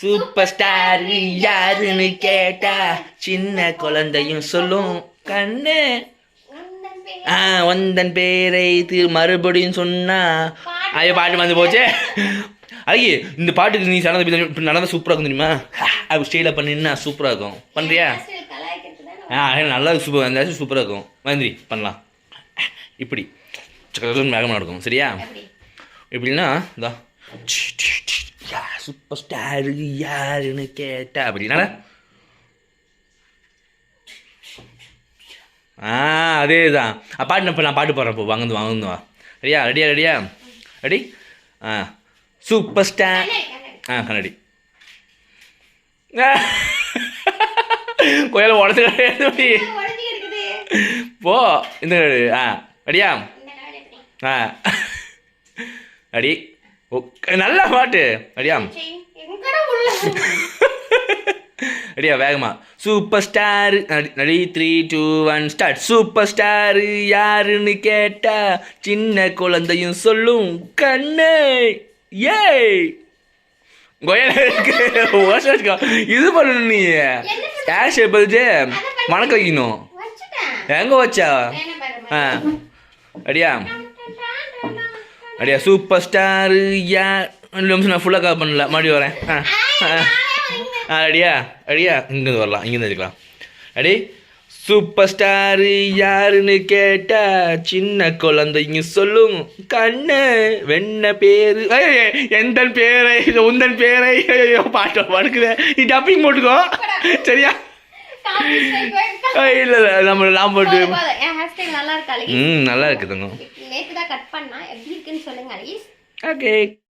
Super star யாருன்னு கேட்டா சின்ன குழந்தையும் சொல்லும் கண்ணு. ஆ வந்தன் பேரை திரு மறுபடியும் சொன்னா ஐயோ பாட்டு வந்து போச்சே. அழகி இந்த பாட்டுக்கு நீ நடந்த நடந்த சூப்பராக இருக்கும் தெரியுமா? அப்படி ஸ்டைலாக பண்ணினா சூப்பராக இருக்கும். பண்ணுறியா தானே ஆ அது நல்லா சூப்பர் அந்த சூப்பராக இருக்கும். மந்திரி பண்ணலாம். இப்படி. வேகமாக நடக்கும். சரியா? எப்படி எப்படின்னா இதா யா சூப்பர் ஸ்டாரு யாருன்னு கேட்டா அப்படின்னா ஆ அதே தான் பாட்டு இப்போ நான் பாட்டு பாடுறப்போ வாங்கந்து வாங்கந்து வா. ரெடியா ரெடியா ரெடியா ரெடி ஆ. Super star. ஆ கண்ணாடி. கோயில உடச்சு கிடையாது போ இந்த. ஆ ரெடியா? ஆ. ஓ நல்ல பாட்டு. அடியா அடியா வேகமா. சூப்பர் ஸ்டார் நடி three two one start super star யாருன்னு கேட்டா சின்ன குழந்தையும் சொல்லும் கண்ணு. ஏய். இது பண்ணணும் நீ. ஷேப் வச்சு மணக்க வைக்கணும். எங்க வச்சா? ஆ. அடியா. அடியா சூப்பர் ஸ்டார் யார் ரெண்டு நிமிஷம் நான் ஃபுல்லாக கவர் பண்ணல. மறுபடியும் வரேன். ஆ. ஆ. அடியா அடியா இங்கேருந்து வரலாம் இங்கேருந்து எடுக்கலாம் அடி சூப்பர் ஸ்டார் யாருன்னு கேட்டா சின்ன குழந்தைங்க சொல்லும். கண்ணு வெண்ண பேரு. எந்த பேரை? உந்தன் பேரை? ஐயோ பாட்டு படுக்குது. நீ டப்பிங் போட்டுக்கோ. சரியா? இல்ல இல்ல நம்ம நான் போட்டு? ம் நல்லா இருக்குதுங்க. கட் பண்ணா எப்படி இருக்குன்னு சொல்லுங்க அழகி ஓகே